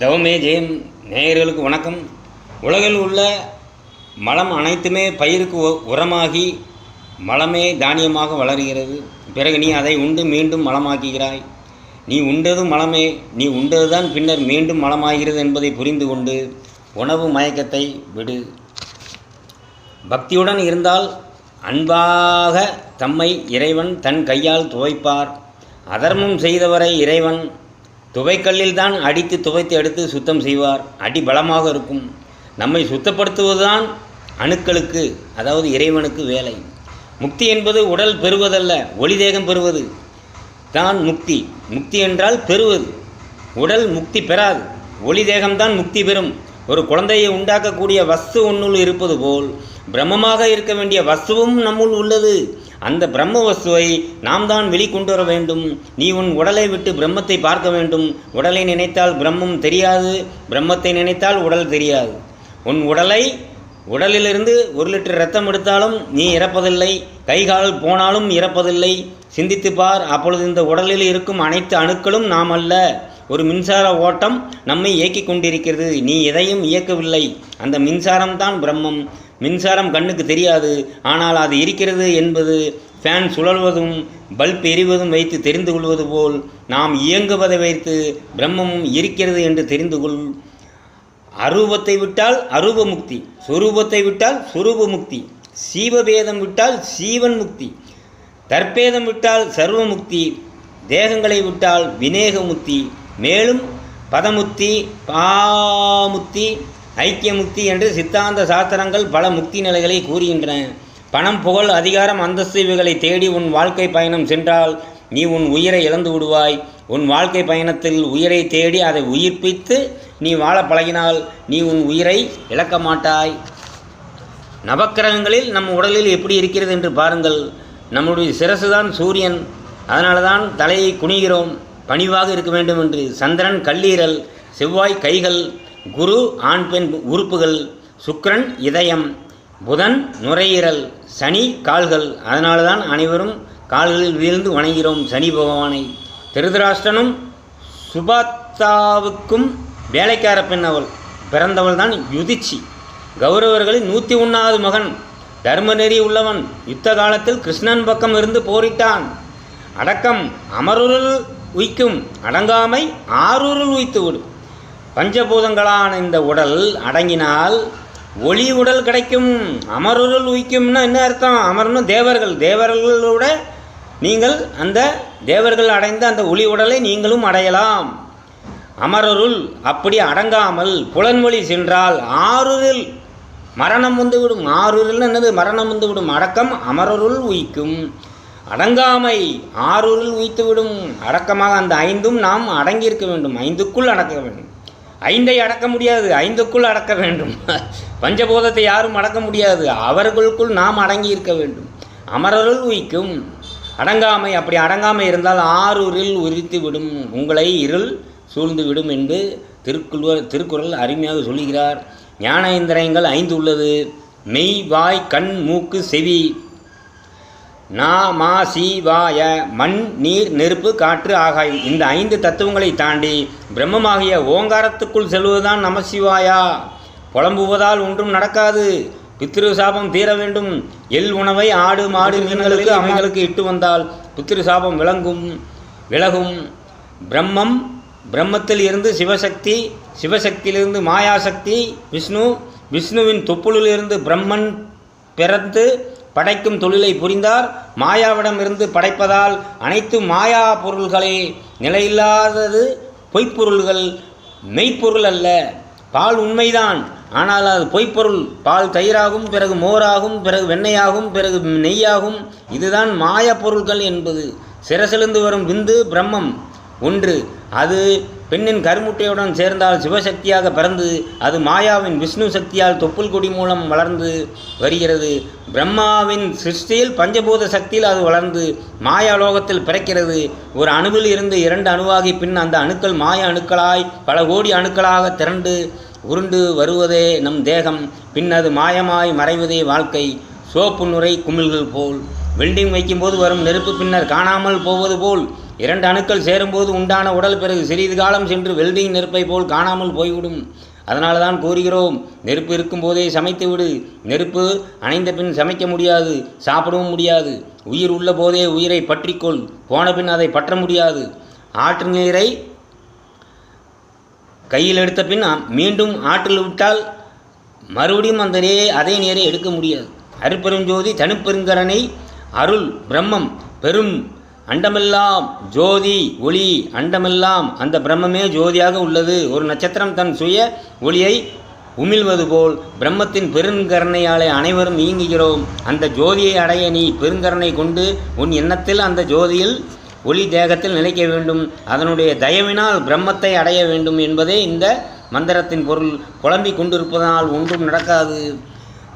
தவமே ஜெயம் நேயர்களுக்கு வணக்கம். உலகில் உள்ள மலம் அனைத்துமே பயிருக்கு உரமாகி மலமே தானியமாக வளர்கிறது. பிறகு நீ அதை உண்டு மீண்டும் மலமாக்குகிறாய். நீ உண்டதும் மலமே நீ உண்டதுதான் பின்னர் மீண்டும் மலமாகிறது என்பதை புரிந்து கொண்டு உணவு மயக்கத்தை விடு. பக்தியுடன் இருந்தால் அன்பாக தம்மை இறைவன் தன் கையால் துவைப்பார். அதர்மம் செய்தவரை இறைவன் துவைக்கல்லில்தான் அடித்து துவைத்து எடுத்து சுத்தம் செய்வார். அடி பலமாக இருக்கும். நம்மை சுத்தப்படுத்துவதுதான் அணுக்களுக்கு அதாவது இறைவனுக்கு வேலை. முக்தி என்பது உடல் பெறுவதல்ல ஒளி தேகம் பெறுவது. தான் முக்தி. முக்தி என்றால் பெறுவது. உடல் முக்தி பெறாது. ஒளி தேகம்தான் முக்தி பெறும். ஒரு குழந்தையை உண்டாக்கக்கூடிய வஸ்து உன்னுள் இருப்பது போல் பிரம்மமாக இருக்க வேண்டிய வஸ்துவும் நம்முள் உள்ளது. அந்த பிரம்ம வஸ்துவை நாம் தான் வெளிக்கொண்டு வர வேண்டும். நீ உன் உடலை விட்டு பிரம்மத்தை பார்க்க வேண்டும். உடலை நினைத்தால் பிரம்மம் தெரியாது பிரம்மத்தை நினைத்தால் உடல் தெரியாது. உன் உடலை உடலிலிருந்து ஒரு லிட்டர் ரத்தம் எடுத்தாலும் நீ இறப்பதில்லை. கைகால் போனாலும் இறப்பதில்லை. சிந்தித்து பார் அப்பொழுது இந்த உடலில் இருக்கும் அனைத்து அணுக்களும் நாம் அல்ல. ஒரு மின்சார ஓட்டம் நம்மை இயக்கிக் கொண்டிருக்கிறது. நீ எதையும் இயக்கவில்லை. அந்த மின்சாரம் தான் பிரம்மம். மின்சாரம் கண்ணுக்கு தெரியாது. ஆனால் அது இருக்கிறது என்பது ஃபேன் சுழல்வதும் பல்ப் எரிவதும் வைத்து தெரிந்து கொள்வது போல் நாம் இயங்குவதை வைத்து பிரம்மமும் இருக்கிறது என்று தெரிந்து கொள் அரூபத்தை விட்டால் அரூப முக்தி சுரூபத்தை விட்டால் சுரூப முக்தி சீவபேதம் விட்டால் சீவன் முக்தி தற்பேதம் விட்டால் சர்வ முக்தி தேகங்களை விட்டால் விநேக முக்தி மேலும் பாமுத்தி ஐக்கிய முக்தி என்று சித்தாந்த சாஸ்திரங்கள் பல முக்தி நிலைகளை கூறுகின்றன. பணம் புகழ் அதிகாரம் அந்தஸ்து இவைகளை தேடி உன் வாழ்க்கை பயணம் சென்றால் நீ உன் உயிரை இழந்து விடுவாய். உன் வாழ்க்கை பயணத்தில் உயிரை தேடி அதை உயிர்ப்பித்து நீ வாழ பழகினால் நீ உன் உயிரை இழக்க மாட்டாய். நவக்கிரகங்களில் நம் உடலில் எப்படி இருக்கிறது என்று பாருங்கள். நம்முடைய சிரசு தான் சூரியன். அதனால தான் தலையை குனிகிறோம். பணிவாக இருக்க வேண்டும் என்று சந்திரன் கல்லீரல் செவ்வாய் கைகள் குரு ஆண் பெண் உறுப்புகள் சுக்கரன் இதயம் புதன் நுரையீரல் சனி கால்கள். அதனால தான் அனைவரும் கால்களில் வீழ்ந்து வணங்குகிறோம். சனி பகவானை. திருதராஷ்டனும் சுபாத்தாவுக்கும் வேலைக்கார பெண் அவள். பிறந்தவள் தான் யுதிச்சி. கௌரவர்களின் நூற்றி ஒன்றாவது மகன். தர்மநெறி உள்ளவன். யுத்த காலத்தில் கிருஷ்ணன் பக்கம் இருந்து போரிட்டான். அடக்கம் அமருருள் உய்க்கும். அடங்காமை ஆறுருள் உய்த்து விடும் பஞ்சபூதங்களான இந்த உடல் அடங்கினால் ஒளி உடல் கிடைக்கும் அமருள் உய்க்கும்னா என்ன அர்த்தம்? அமர்னு தேவர்கள். தேவர்களோட நீங்கள் அந்த தேவர்கள் அடைந்த அந்த ஒளி உடலை நீங்களும் அடையலாம். அமரருள் அப்படி அடங்காமல் புலன்வழி சென்றால் ஆறுரில் மரணம் வந்துவிடும். ஆறுரில் என்னது? மரணம் வந்துவிடும். அடக்கம் அமரருள் உய்க்கும். அடங்காமை ஆறுரில் உய்த்துவிடும். அடக்கமாக அந்த ஐந்தும் நாம் அடங்கியிருக்க வேண்டும். ஐந்துக்குள் அடக்க வேண்டும். ஐந்தை அடக்க முடியாது ஐந்துக்குள் அடக்க வேண்டும். பஞ்சபோதத்தை யாரும் அடக்க முடியாது அவர்களுக்குள் நாம் அடங்கி இருக்க வேண்டும். அமரருள் உயிக்கும். அடங்காமை அப்படி அடங்காமை இருந்தால் ஆறுரில் உரித்து விடும். உங்களை இருள் சூழ்ந்து விடும் என்று திருக்குறள் திருக்குறள் அருமையாக சொல்லுகிறார். ஞான இந்திரங்கள் ஐந்து உள்ளது. மெய் வாய் கண் மூக்கு செவி. நா மா சி வாய மண் நீர் நெருப்பு காற்று ஆகாயம். இந்த ஐந்து தத்துவங்களை தாண்டி பிரம்மமாகிய ஓங்காரத்துக்குள் செல்வதுதான் நமசிவாயா? புலம்புவதால் ஒன்றும் நடக்காது. பித்ரு சாபம் தீர வேண்டும். எள் உணவை ஆடு மாடு மீன்களுக்கு அம்மைகளுக்கு இட்டு வந்தால் பித்ரு சாபம் விளங்கும் விலகும். பிரம்மம் பிரம்மத்தில் இருந்து சிவசக்தி சிவசக்தியிலிருந்து மாயாசக்தி விஷ்ணு விஷ்ணுவின் தொப்புளிலிருந்து பிரம்மன் பிறந்து படைக்கும் தொழிலை புரிந்தார். மாயாவிடமிருந்து படைப்பதால் அனைத்து மாயா பொருள்களே நிலையில்லாதது பொய்ப்பொருள்கள் மெய்ப்பொருள் அல்ல. பால் உண்மைதான். ஆனால் அது பொய்ப்பொருள். பால் தயிராகும் பிறகு மோராகும் பிறகு வெண்ணெயாகும் பிறகு நெய்யாகும். இதுதான் மாய பொருள்கள் என்பது. சிரசிலிருந்து வரும் விந்து பிரம்மம். ஒன்று. அது பெண்ணின் கருமுட்டையுடன் சேர்ந்தால் சிவசக்தியாக பிறந்து அது மாயாவின் விஷ்ணு சக்தியால் தொப்புள் கொடி மூலம் வளர்ந்து வருகிறது. பிரம்மாவின் சிருஷ்டியில் பஞ்சபூத சக்தியில் அது வளர்ந்து மாயா லோகத்தில் பிறக்கிறது. ஒரு அணுவில் இருந்து இரண்டு அணுவாகி பின் அந்த அணுக்கள் மாய அணுக்களாய் பல கோடி அணுக்களாக திரண்டு உருண்டு வருவதே நம் தேகம். பின் அது மாயமாய் மறைவதே வாழ்க்கை. சோப்பு நுரை குமிழ்கள் போல். வெல்டிங் வைக்கும்போது வரும் நெருப்பு பின்னர் காணாமல் போவது போல். இரண்டு அணுக்கள் சேரும்போது உண்டான உடல் பிறகு சிறிது காலம் சென்று வெல்டிங் நெருப்பை போல் காணாமல் போய்விடும். அதனால தான் கூறுகிறோம் நெருப்பு இருக்கும்போதே சமைத்து விடு நெருப்பு அணைந்த பின் சமைக்க முடியாது சாப்பிடவும் முடியாது. உயிர் உள்ள போதே உயிரை பற்றிக்கொள் போன பின் அதை பற்ற முடியாது. ஆற்று நீரை கையில் எடுத்த பின் மீண்டும் ஆற்றில் விட்டால் மறுபடியும் அந்த நீரை அதே நீரை எடுக்க முடியாது. அருப்பெருஞ்சோதி தனிப்பெருங்கரனை அருள் பிரம்மம் பெரும் அண்டமெல்லாம் ஜோதி ஒளி அண்டமெல்லாம் அந்த பிரம்மமே ஜோதியாக உள்ளது. ஒரு நட்சத்திரம் தன் சுய ஒளியை உமிழ்வது போல் பிரம்மத்தின் பெருங்கருணையாலே அனைவரும் இயங்குகிறோம் அந்த ஜோதியை அடைய நீ பெருங்கருணை கொண்டு உன் எண்ணத்தில் அந்த ஜோதியில் ஒளி தேகத்தில் நிலைக்க வேண்டும். அதனுடைய தயவினால் பிரம்மத்தை அடைய வேண்டும் என்பதே இந்த மந்திரத்தின் பொருள். குழம்பிக் கொண்டிருப்பதனால் ஒன்றும் நடக்காது.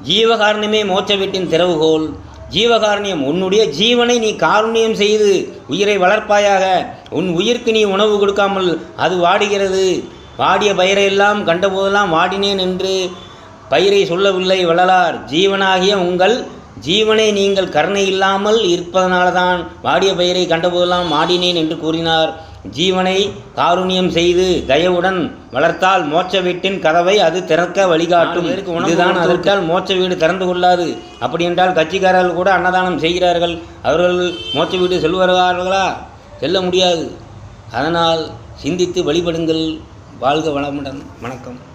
ஜீவகாரணமே மோட்ச வீட்டின் திறவுகோல். ஜீவகாருண்யம் உன்னுடைய ஜீவனை நீ காருண்யம் செய்து உயிரை வளர்ப்பாயாக. உன் உயிர்க்கு நீ உணவு கொடுக்காமல் அது வாடுகிறது. வாடிய பயிரையெல்லாம் கண்டபோதெல்லாம் வாடினேன் என்று பயிரை சொல்லவில்லை வள்ளலார். ஜீவனாகிய உங்கள் ஜீவனை நீங்கள் கருணை இல்லாமல் இருப்பதனால்தான் வாடிய பயிரை கண்டபோதெல்லாம் மாடினேன் என்று கூறினார். ஜீவனை காருண்யம் செய்து தயவுடன் வளர்த்தால் மோட்ச வீட்டின் கதவை அது திறக்க வழிகாட்டும். இதுதான் அதற்கால் மோட்ச வீடு திறந்து கொள்ளாது. அப்படி என்றால் கட்சிக்காரர்கள் கூட அன்னதானம் செய்கிறார்கள். அவர்கள் மோட்ச வீடு செல்வார்களா செல்ல முடியாது. அதனால் சிந்தித்து வழிபடுங்கள். வாழ்க வளமுடன். வணக்கம்.